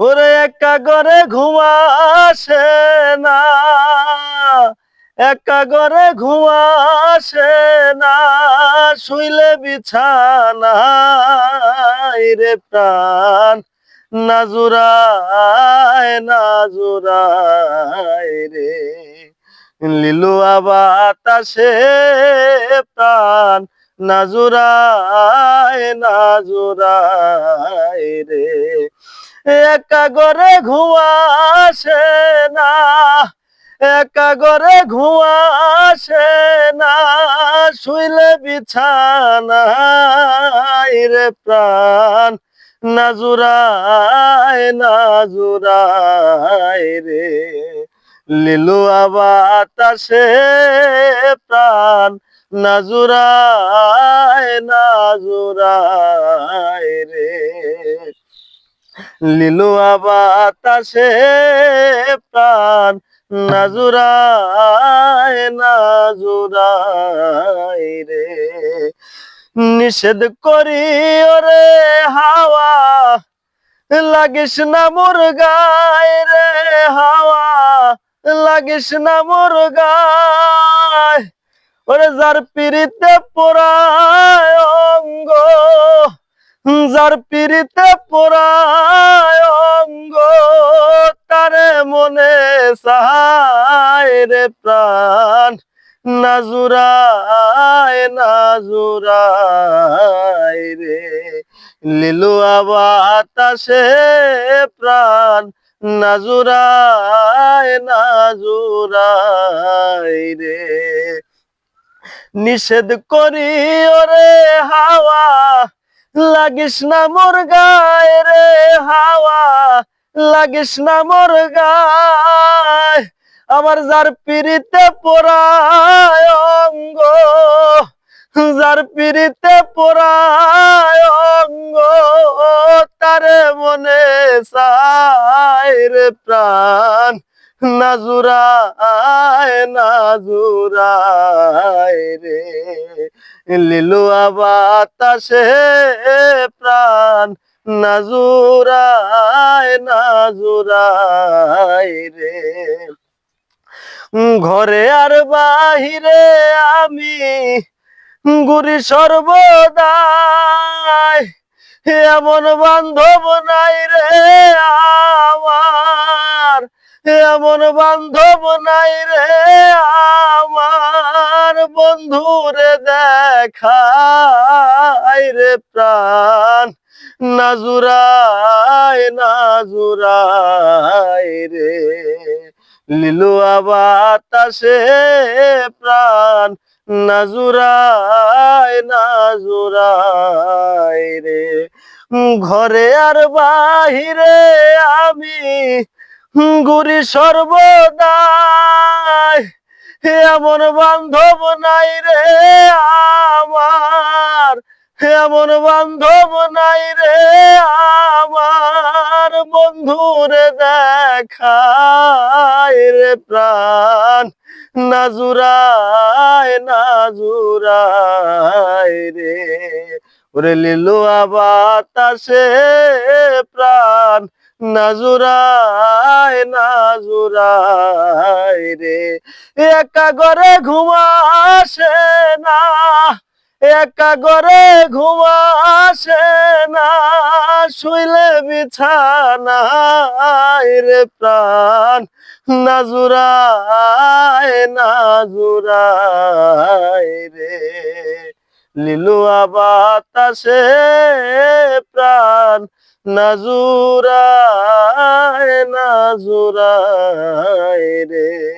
ওরে একা ঘরে ঘুমাসে না। একা ঘরে ঘুমাসে না, শুইলে বিছানা রে প্রাণ। নাজুরায় নাজুরায় রে। লিলুয়া বাতাসে প্রাণ। নাজুরায় নাজুরায় রে। একা ঘরে ঘুমাসে না, একা ঘরে ঘুমাসে না, শুইলে বিছানা রে প্রাণ নাজুরায় নাজুরায় রে। লিলুয়া বাতাসে প্রাণ নাজুরায় নাজুরায় লিলুয়া বাতাসে প্রাণ নাজুরায় নাজুরায় রে। নিষেধ করি ওরে হাওয়া, লাগিস না মোর গায় রে হাওয়া, লাগিস না মোর গায় ওরে যার পিড়িতে পোড়ায় অঙ্গ যার পিড়িতে পোড়ায় অঙ্গ, তারে মনে সাহায় রে প্রাণ। নাজুরায় নাজুরায় রে লিলুয়া বাতাসে প্রাণ। নাজুরায় নাজুরায় রে নিষেধ করি ওরে লাগিস না মোর গায় রে হাওয়া, লাগিস না মোর গায়, আমার যার পিড়িতে পোড়ায় অঙ্গ, যার পিড়িতে পোড়ায় অঙ্গ, তারে মনে চায় রে প্রাণ। নাজুরায় নাজুরায় রে। লিলুয়া বাতাসে প্রাণ, নাজুরায় নাজুরায় রে। ঘরে আর বাহিরে আমি গুরি সর্বদাই, এমন বান্ধব নাই রে আমার। এমন বান্ধব নাই রে আমার বন্ধুরে দেখাই রে প্রাণ। নাজুরায় নাজুরায় রে। লিলুয়া বাতাসে প্রাণ। নাজুরায় নাজুরায় রে। ঘরে আর বাহিরে আমি গুরি সর্বদাই এমন বান্ধব নাই রে আমার, হে এমন বান্ধব নাই রে আমার, বন্ধুরে দেখায় রে প্রাণ নাজুরায় নাজুরায় রে। ওরে লিলুয়া বাতাসে প্রাণ নাজুরায় নাজুরায় রে। একা ঘরে ঘুমাসে না, একা ঘরে ঘুমাসে না, শুইলে বিছানা রে প্রাণ নাজুরায় নাজুরায় রে। লিলুয়া বাতাসে প্রাণ নাজুরায় নাজুরায় রে।